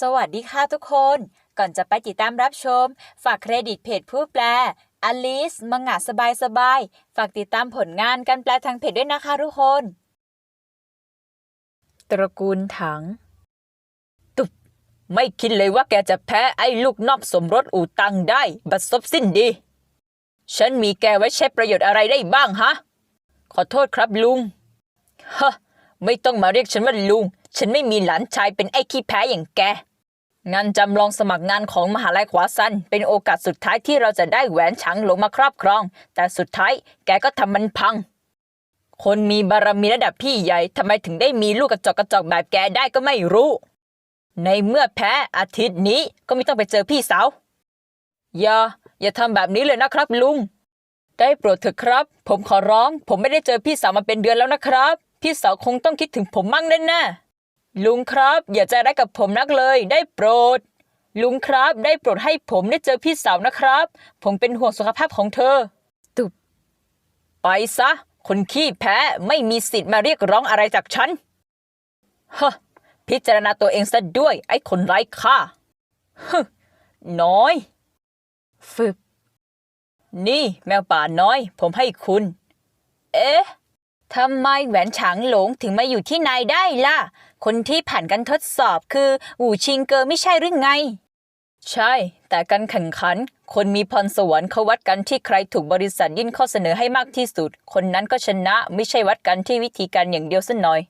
สวัสดีค่ะทุกคน ก่อนจะไปติดตามรับชม ฝากเครดิตเพจผู้แปลอลิสมังงะสบายสบายๆฝากติดตามผลงานการแปลทางเพจด้วยนะคะทุกคน ตระกูลถัง ตุบไม่คิดเลยว่าแกจะแพ้ไอ้ลูกนอกสมรสอูตังได้ บัดซบสิ้นดี ฉันมีแกไว้ใช้ประโยชน์อะไรได้บ้างฮะ ขอโทษครับลุง ฮะ ไม่ต้องมาเรียกฉันว่าลุง ฉันไม่มีหลานชายเป็นไอ้ขี้แพ้อย่างแกงานจำลองสมัครงานของมหาลัยขวาซันเป็นโอกาสสุดท้ายที่เราจะได้แหวนฉางหลงมาครอบครอง แต่สุดท้ายแกก็ทำมันพัง คนมีบารมีระดับพี่ใหญ่ทำไมถึงได้มีลูกกระจอกกระจอกแบบแกได้ก็ไม่รู้ ในเมื่อแพ้อาทิตย์นี้ก็ไม่ต้องไปเจอพี่สาวอย่าอย่าทำแบบนี้เลยนะครับลุง ได้โปรดเถอะครับ ผมขอร้อง ผมไม่ได้เจอพี่สาวมาเป็นเดือนแล้วนะครับ พี่สาวคงต้องคิดถึงผมมั่งแน่ๆ ลุงครับอย่าใจร้ายกับผมนักเลยได้โปรด ลุงครับได้โปรดให้ผมได้เจอพี่สาวนะครับ ผมเป็นห่วงสุขภาพของเธอ ตุบไปซะ คนขี้แพ้ไม่มีสิทธิ์มาเรียกร้องอะไรจากฉันฮะพิจารณาตัวเองซะด้วย ไอ้คนไร้ค่าฮึน้อยฟึบ นี่แมวป่าน้อย ผมให้คุณ เอ๊ะ ทำไมแหวนฉางหลงถึงมาอยู่ที่นายได้ล่ะ คนที่ผ่านการทดสอบคืออู่ชิงเกอไม่ใช่หรือไง ใช่ แต่การแข่งขัน คนมีพรสวรรค์เขาวัดกันที่ใครถูกบริษัทยื่นข้อเสนอให้มากที่สุด คนนั้นก็ชนะไม่ใช่วัดกันที่วิธีการอย่างเดียวสัหน่อย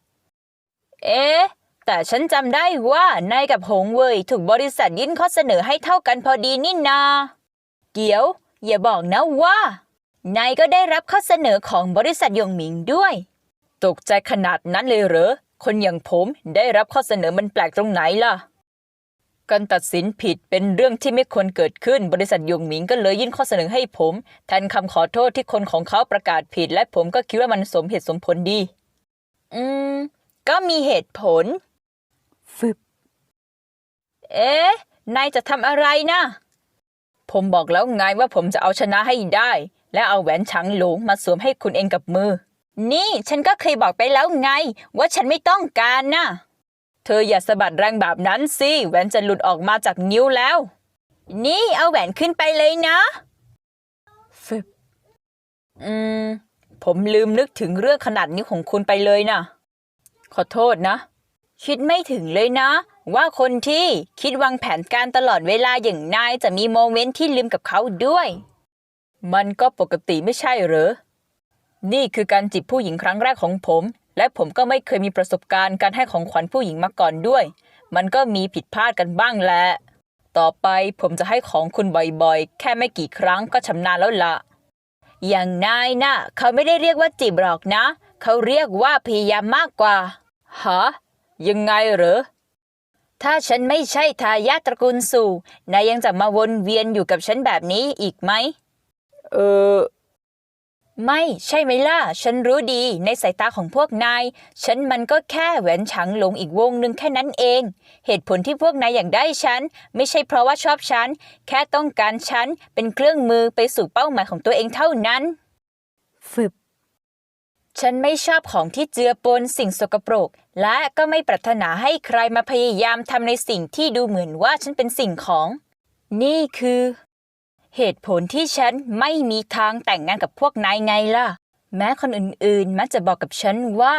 เอ๊ะแต่ฉันจำได้ว่านายกับหงเว่ยถูกบริษัทยื่นข้อเสนอให้เท่ากันพอดีนี่นา เดี๋ยว อย่าบอกนะว่า นายก็ได้รับข้อเสนอของบริษัทยงหมิงด้วย ตกใจขนาดนั้นเลยเหรอ คนอย่างผมได้รับข้อเสนอมันแปลกตรงไหนล่ะ การตัดสินผิดเป็นเรื่องที่ไม่ควรเกิดขึ้น บริษัทยงหมิงก็เลยยื่นข้อเสนอให้ผมแทนคำขอโทษที่คนของเขาประกาศผิด และผมก็คิดว่ามันสมเหตุสมผลดี อืม ก็มีเหตุผล ฟึบ เอ๊ะ นายจะทำอะไรนะ ผมบอกแล้วไงว่าผมจะเอาชนะให้ได้ และเอาแหวนฉางหลงมาสวมให้คุณเองกับมือ นี่ฉันก็เคยบอกไปแล้วไง ว่าฉันไม่ต้องการนะเธออย่าสะบัดแรงแบบนั้นสิแหวนจะหลุดออกมาจากนิ้วแล้ว นี่เอาแหวนขึ้นไปเลยนะฟึบอืม ผมลืมนึกถึงเรื่องขนาดนิ้วของคุณไปเลยนะขอโทษนะ คิดไม่ถึงเลยนะ ว่าคนที่คิดวางแผนการตลอดเวลาอย่างนายจะมีโมเมนต์ที่ลืมกับเขาด้วย มันก็ปกติไม่ใช่เหรอ นี่คือการจีบผู้หญิงครั้งแรกของผม และผมก็ไม่เคยมีประสบการณ์การให้ของขวัญผู้หญิงมาก่อนด้วย มันก็มีผิดพลาดกันบ้างแหละ ต่อไปผมจะให้ของคุณบ่อยๆ แค่ไม่กี่ครั้งก็ชำนาญแล้วละอย่างนายนะ่ะ เขาไม่ได้เรียกว่าจีบหรอกนะ เขาเรียกว่าพยายามมากกว่า ฮะ ยังไงเหรอถ้าฉันไม่ใช่ทายาทตระกูลสู่นายยังจะมาวนเวียนอยู่กับฉันแบบนี้อีกไหม เออไม่ใช่ไหมล่ะ ฉันรู้ดีในสายตาของพวกนาย ฉันมันก็แค่แหวนฉางหลงอีกวงหนึ่งแค่นั้นเอง เหตุผลที่พวกนายอยากได้ฉัน ไม่ใช่เพราะว่าชอบฉัน แค่ต้องการฉันเป็นเครื่องมือไปสู่เป้าหมายของตัวเองเท่านั้นฟึบ ฉันไม่ชอบของที่เจือปนสิ่งสกปรก และก็ไม่ปรารถนาให้ใครมาพยายามทำในสิ่งที่ดูเหมือนว่าฉันเป็นสิ่งของ นี่คือ เหตุผลที่ฉันไม่มีทางแต่งงานกับพวกนายไงล่ะ แม้คนอื่นๆ มักจะบอกกับฉันว่า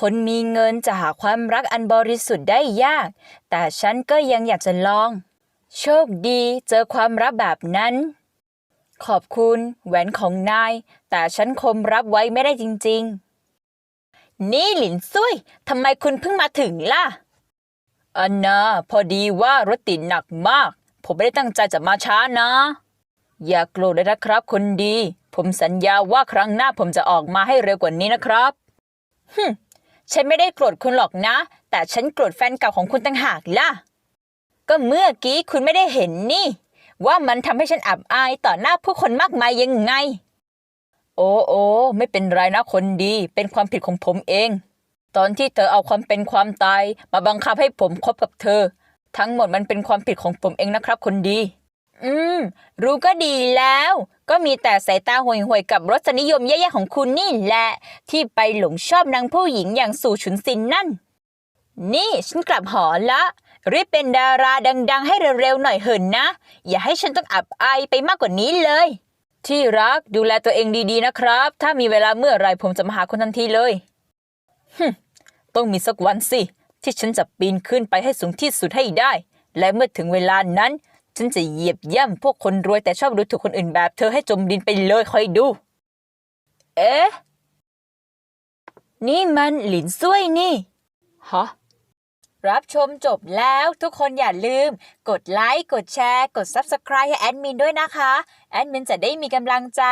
คนมีเงินจะหาความรักอันบริสุทธิ์ได้ยาก แต่ฉันก็ยังอยากจะลอง โชคดีเจอความรักแบบนั้น ขอบคุณแหวนของนาย แต่ฉันคมรับไว้ไม่ได้จริงๆ นี่หลินซุยทำไมคุณเพิ่งมาถึงล่ะอันนาพอดีว่ารถติดหนักมาก ผมไม่ได้ตั้งใจจะมาช้านะ อย่าโกรธเลยนะครับ คนดี ผมสัญญาว่าครั้งหน้าผมจะออกมาให้เร็วกว่านี้นะครับฮึฉันไม่ได้โกรธคุณหรอกนะ แต่ฉันโกรธแฟนเก่าของคุณต่างหากล่ะ ก็เมื่อกี้คุณไม่ได้เห็นนี่ ว่ามันทำให้ฉันอับอายต่อหน้าผู้คนมากมายยังไง โอ้โอ้ไม่เป็นไรนะคนดี เป็นความผิดของผมเอง ตอนที่เธอเอาความเป็นความตาย มาบังคับให้ผมคบกับเธอ ทั้งหมดมันเป็นความผิดของผมเองนะครับ คนดี อืม รู้ก็ดีแล้ว ก็มีแต่สายตาห่วยๆกับรสนิยมแย่ๆของคุณนี่แหละ ที่ไปหลงชอบนางผู้หญิงอย่างสู่ฉุนซินนั่น นี่ฉันกลับหอละรีบเป็นดาราดัง ๆ ให้เร็วๆหน่อยเหินนะ อย่าให้ฉันต้องอับอายไปมากกว่านี้เลย ที่รักดูแลตัวเองดีๆนะครับ ถ้ามีเวลาเมื่อไรผมจะมาหาคนทันทีเลยฮึต้องมีสักวันสิ ที่ฉันจะปีนขึ้นไปให้สูงที่สุดให้ได้ และเมื่อถึงเวลานั้น ฉันจะเหยียบย่ำพวกคนรวยแต่ชอบดูถูกคนอื่นแบบ เธอให้จมดินไปเลยคอยดู เอ๊ะ นี่มันหลินซุยนี่ ฮะ รับชมจบแล้วทุกคนอย่าลืม กดไลค์ กดแชร์ กด Subscribe ให้แอดมินด้วยนะคะ แอดมินจะได้มีกำลังใจ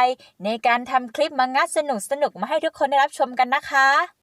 ในการทำคลิปมังงะสนุกๆมาให้ทุกคนได้รับชมกันนะคะ